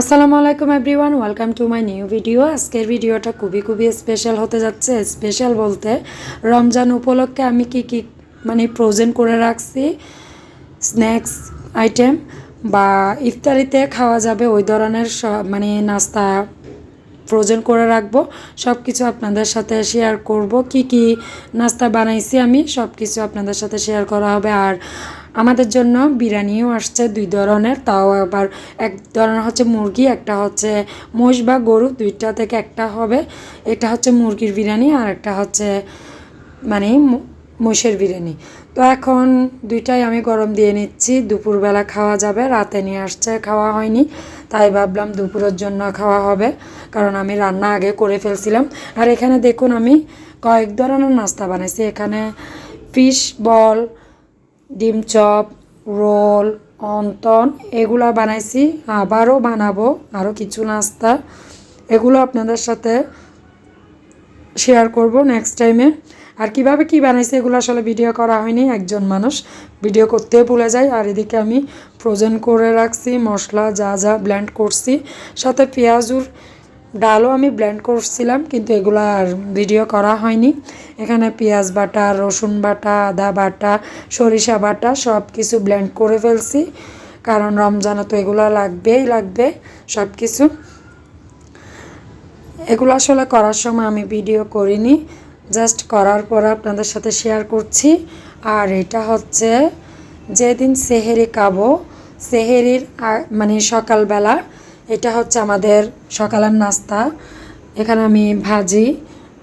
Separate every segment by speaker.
Speaker 1: আসসালামু আলাইকুম everyone, welcome to my new video. আজকের ভিডিওটা খুবই খুবই স্পেশাল হতে যাচ্ছে। স্পেশাল বলতে রমজান উপলক্ষে আমি কি কি মানে ফ্রোজেন করে রাখছি স্ন্যাক্স আইটেম বা ইফতারিতে খাওয়া যাবে ওই ধরনের মানে নাস্তা ফ্রোজেন করে রাখব। সব কিছু আপনাদের সাথে শেয়ার করব। কি কি নাস্তা বানাইছি আমি সব কিছু আপনাদের সাথে শেয়ার করা হবে। আর আমাদের জন্য বিরিয়ানিও আসছে, দুই ধরনের। তাও আবার এক ধরনের হচ্ছে মুরগি, একটা হচ্ছে মোষ বা গরু, দুইটা থেকে একটা হবে। এটা হচ্ছে মুরগির বিরিয়ানি আর একটা হচ্ছে মানে মোষের বিরিয়ানি। তো এখন দুইটাই আমি গরম দিয়ে নিচ্ছি। দুপুরবেলা খাওয়া যাবে, রাতে নিয়ে আসছে, খাওয়া হয়নি। তাই ভাবলাম দুপুরের জন্য খাওয়া হবে, কারণ আমি রান্না আগে করে ফেলছিলাম। আর এখানে দেখুন আমি কয়েক ধরনের নাস্তা বানাইছি। এখানে ফিশ বল ডিম চপ, রোল, অন্তন, এগুলা বানাইছি, আবারও বানাবো আরও কিছু নাস্তা। এগুলো আপনাদের সাথে শেয়ার করব নেক্সট টাইমে আর কীভাবে কি বানাইছে এগুলো আসলে ভিডিও করা হয়নি, একজন মানুষ ভিডিও করতেও ভুলে যায়। আর এদিকে আমি ফ্রোজেন করে রাখছি, মশলা যা যা ব্ল্যান্ড করছি। সাথে পেঁয়াজুর ডালও আমি ব্লেন্ড করছিলাম, কিন্তু এগুলো আর ভিডিও করা হয়নি। এখানে পেঁয়াজ বাটা, রসুন বাটা, আদা বাটা, সরিষা বাটা সব কিছু ব্লেন্ড করে ফেলছি। কারণ রমজানে তো এগুলো লাগবেই লাগবে সব কিছু এগুলো আসলে করার সময় আমি ভিডিও করিনি জাস্ট করার পর আপনাদের সাথে শেয়ার করছি। আর এটা হচ্ছে, যেদিন সেহেরি খাব, সেহেরির মানে সকালবেলা এটা হচ্ছে আমাদের সকালের নাস্তা। এখানে আমি ভাজি,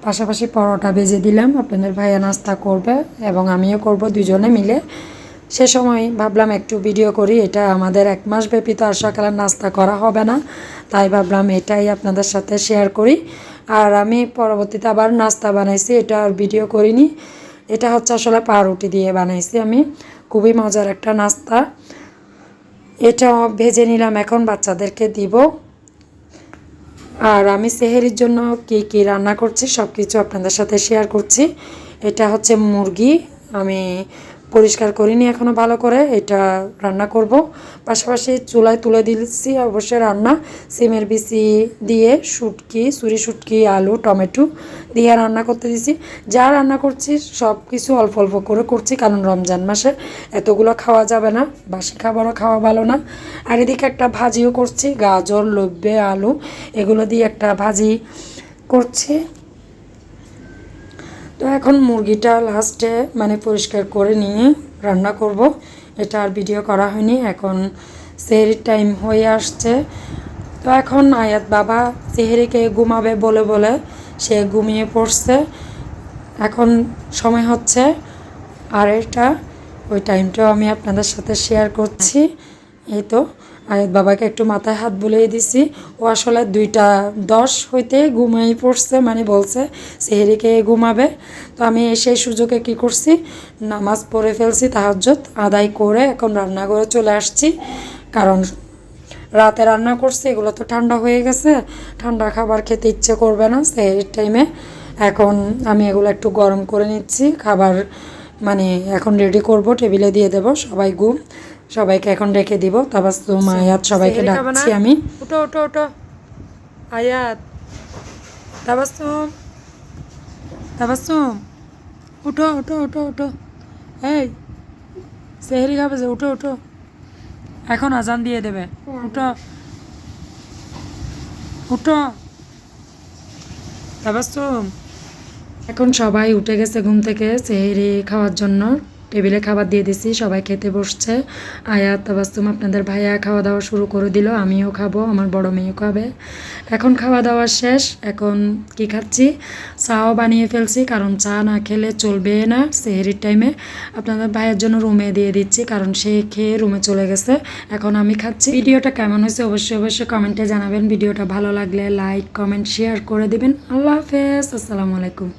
Speaker 1: পাশাপাশি পরোটা ভেজে দিলাম। আপনাদের ভাইয়া নাস্তা করবে এবং আমিও করব দুজনে মিলে। সে সময় ভাবলাম একটু ভিডিও করি। এটা আমাদের এক মাস ব্যাপী তো আর সকালের নাস্তা করা হবে না। তাই ভাবলাম এটাই আপনাদের সাথে শেয়ার করি। আর আমি পরবর্তীতে আবার নাস্তা বানাইছি। এটা আর ভিডিও করিনি। এটা হচ্ছে আসলে পাউরুটি দিয়ে বানাইছি আমি। খুবই মজার একটা নাস্তা। এটা ভেজে নিলাম, এখন বাচ্চাদেরকে দিব। আর আমি সেহেরির জন্য কি কি রান্না করছি সব কিছু আপনাদের সাথে শেয়ার করছি। এটা হচ্ছে মুরগি, আমি পরিষ্কার করিনি এখনও ভালো করে, এটা রান্না করব। পাশাপাশি চুলায় তুলে দিচ্ছি অবশ্যই রান্না। সিমের বিচি দিয়ে শুটকি চুরি শুটকি, আলু, টমেটো দিয়ে রান্না করতে দিছি। যা রান্না করছি সব কিছু অল্প অল্প করে করছি, কারণ রমজান মাসে এতগুলো খাওয়া যাবে না, বাসি খাবারও খাওয়া ভালো না। আর এদিকে একটা ভাজিও করছি, গাজর, লব্বে, আলু, এগুলো দিয়ে একটা ভাজি করছি। তো এখন মুরগিটা লাস্টে মানে পরিষ্কার করে নিয়ে রান্না করব। এটা আর ভিডিও করা হয়নি, এখন সেহরির টাইম হয়ে আসছে। তো এখন আয়াত বাবা সেহেরিকে ঘুমাবে বলে বলে সে ঘুমিয়ে পড়ছে। এখন সময় হচ্ছে আর এটা ওই টাইমটাও আমি আপনাদের সাথে শেয়ার করছি। এই তো, আয়াত বাবাকে একটু মাথায় হাত বুলিয়ে দিছি। ও আসলে দুইটা দশ হইতে ঘুমাই পড়ছে মানে বলছে সেহেরিকে ঘুমাবে। তো আমি সেই সুযোগে কি করছি? নামাজ পড়ে ফেলছি তাহাজ্জত আদায় করে এখন রান্নাঘরে চলে আসছি। কারণ রাতে রান্না করছি, এগুলো তো ঠান্ডা হয়ে গেছে। ঠান্ডা খাবার খেতে ইচ্ছে করবে না সেহেরির টাইমে এখন আমি এগুলো একটু গরম করে নিচ্ছি। খাবার মানে এখন রেডি করব, টেবিলে দিয়ে দেব, সবাই ঘুম। সবাইকে এখন রেখে দিব। তাবাস্তুম আয়াত সবাইকে
Speaker 2: সেহরি খাবে না?
Speaker 1: ডাকছি আমি।
Speaker 2: উঠো উঠো উঠো। আয়াত। তাবাসুম তাবাসুম উঠো উঠো উঠো উঠো। এই সেহরি খাবে যে উঠো উঠো। এখন আজান দিয়ে দেবে। উঠো। উঠো। তাবাসুম
Speaker 1: এখন সবাই উঠে গেছে ঘুম থেকে সেহেরি খাওয়ার জন্য। টেবিলে খাবার দিয়ে দিছি, সবাই খেতে বসছে। আয়াত তাবাস্তুম আপনাদের ভাইয়া খাওয়া দাওয়া শুরু করে দিল, আমিও খাব, আমার বড় মেয়েও খাবে। এখন খাওয়া দাওয়া শেষ, এখন কি খাচ্ছি? চাও বানিয়ে ফেলছি, কারণ চা না খেলে চলবে না সেহেরির টাইমে আপনাদের ভাইয়ের জন্য রুমে দিয়ে দিচ্ছি, কারণ সে খেয়ে রুমে চলে গেছে, এখন আমি খাচ্ছি। ভিডিওটা কেমন হয়েছে অবশ্যই অবশ্যই কমেন্টে জানাবেন। ভিডিওটা ভালো লাগলে লাইক কমেন্ট শেয়ার করে দিবেন। আল্লাহ হাফেজ, আসসালামু আলাইকুম।